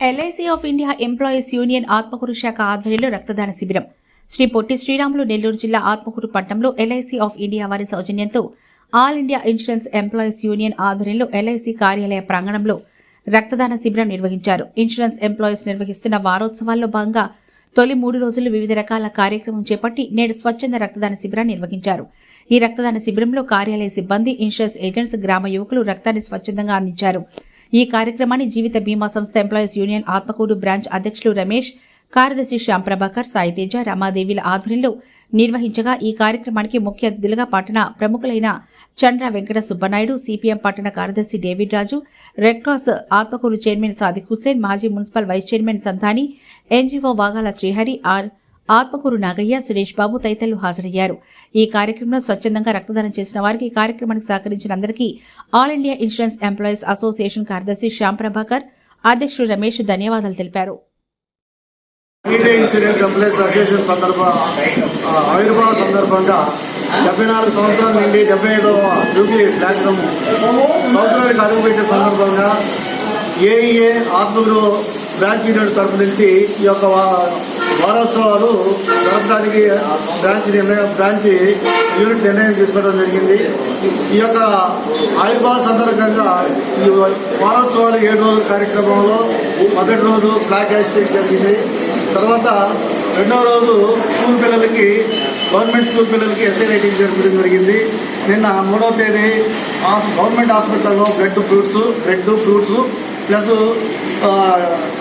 LIC of India employees union Atmakur శాఖ ఆధ్వర్యంలో రక్తదాన శిబిరం. శ్రీ పొట్టి శ్రీరాములు నెల్లూరు జిల్లా ఆత్మకూరు పట్టణంలో ఎల్ఐసి ఆఫ్ ఇండియా వారి సౌజన్యంతో all India insurance employees union ఆధ్వర్యంలో ఎల్ఐసి కార్యాలయ ప్రాంగణంలో రక్తదాన శిబిరం నిర్వహించారు. ఇన్సూరెన్స్ ఎంప్లాయీస్ నిర్వహిస్తున్న వారోత్సవాల్లో భాగంగా తొలి మూడు రోజులు వివిధ రకాల కార్యక్రమం చేపట్టి నేడు స్వచ్ఛంద రక్తదాన శిబిరాన్ని నిర్వహించారు. ఈ రక్తదాన శిబిరంలో కార్యాలయ సిబ్బంది ఇన్సూరెన్స్ ఏజెంట్స్ గ్రామ యువకులు రక్తాన్ని స్వచ్ఛందంగా అందించారు. ఈ కార్యక్రమాన్ని జీవిత బీమా సంస్థ ఎంప్లాయీస్ యూనియన్ ఆత్మకూరు బ్రాంచ్ అధ్యక్షులు రమేష్ కార్యదర్శి శ్యామ్ ప్రభాకర్ సాయితేజ రమాదేవిల ఆధ్వర్యంలో నిర్వహించగా ఈ కార్యక్రమానికి ముఖ్య అతిథులుగా పట్టణ ప్రముఖులైన చంద్ర వెంకట సుబ్బనాయుడు సిపిఎం పట్టణ కార్యదర్శి David Raju Red Cross Atmakur chairman Sadiq Hussain మాజీ municipal vice chairman Santhani NGO Vagala Srihari R Atmakur Nagaiah Suresh Babu తదితరులు హాజరయ్యారు. ఈ కార్యక్రమంలో స్వచ్ఛందంగా రక్తదానం చేసిన వారికి ఈ కార్యక్రమానికి సహకరించిన అందరికీ all India insurance employees association కార్యదర్శి శ్యామ్ ప్రభాకర్ అధ్యక్షుడు రమేష్ ధన్యవాదాలు తెలిపారు. ఇన్సూరెన్స్ ఎంప్లాయీస్ అసోసియేషన్ సందర్భ ఆవిర్భావ సందర్భంగా డెబ్బై నాలుగు సంవత్సరాల నుండి డెబ్బై ఐదవ జూబ్లీ ప్లాట్ఫామ్ సంవత్సరానికి అడుగుపెట్టే సందర్భంగా ఏఈఏ ఆత్మగురు బ్రాంచ్ యూనియన్ తరపు నుంచి ఈ యొక్క వారోత్సవాలు జరపడానికి బ్రాంచ్ నిర్ణయం బ్రాంచ్ యూనిట్ నిర్ణయం తీసుకోవడం జరిగింది. ఈ యొక్క ఆవిర్భావ సందర్భంగా ఈ వారోత్సవాలు ఏడు రోజుల కార్యక్రమంలో మొదటి రోజు ఫ్లాగ్ హాస్టింగ్ జరిగింది. తర్వాత రెండవ రోజు స్కూల్ పిల్లలకి గవర్నమెంట్ స్కూల్ పిల్లలకి ఎస్ఐ రైటింగ్ జరపడం జరిగింది. నిన్న మూడవ తేదీ గవర్నమెంట్ హాస్పిటల్లో bread fruits bread fruits plus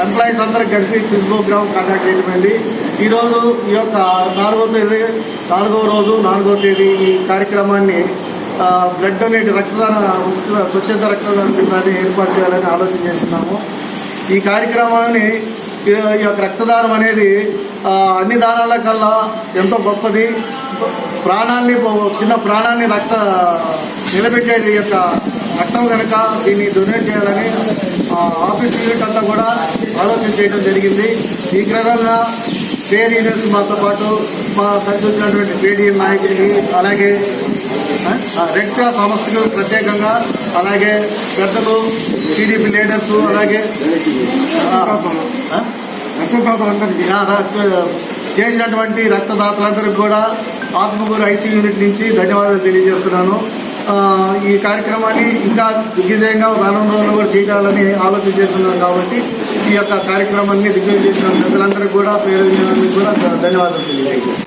employees అందరికి కలిపి క్విజ్ ప్రోగ్రామ్ కండక్ట్ చేయడమైంది ఈరోజు ఈ యొక్క నాలుగో తేదీ నాలుగో రోజు నాలుగో తేదీ ఈ కార్యక్రమాన్ని బ్లడ్ డొనేట్ రక్తదాన స్వచ్ఛత రక్తదాన శిబిరాన్ని ఏర్పాటు చేయాలని ఆలోచన చేస్తున్నాము. ఈ కార్యక్రమాన్ని ఈ ఈ యొక్క రక్తదానం అనేది అన్ని దానాల కల్లా ఎంతో గొప్పది. ప్రాణాన్ని చిన్న ప్రాణాన్ని రక్త నిలబెట్టేది ఈ యొక్క రక్తం కనుక దీన్ని డొనేట్ చేయాలని ఆఫీస్ యూనిట్ అంతా కూడా ఆలోచన చేయడం జరిగింది. ఈ క్రమంగా పేర్ యూనియన్స్ మాతో పాటు మా కలిసి పేడిఎం నాయకుడికి అలాగే రెడ్ క్రాస్ సంస్థకు ప్రత్యేకంగా అలాగే పెద్దలు టీడీపీ లీడర్స్ అలాగే చేసినటువంటి రక్తదాతలందరికీ కూడా ఆత్మకూరు ఐసీ యూనిట్ నుంచి ధన్యవాదాలు తెలియజేస్తున్నాను. ఈ కార్యక్రమాన్ని ఇంకా దిగ్విజయంగా రానున్న రోజుల్లో కూడా చేయాలని ఆలోచన చేస్తున్నాం కాబట్టి ఈ యొక్క కార్యక్రమాన్ని దిగ్విజయం చేసిన ప్రజలందరికీ కూడా పేరు కూడా ధన్యవాదాలు తెలియజేస్తున్నాను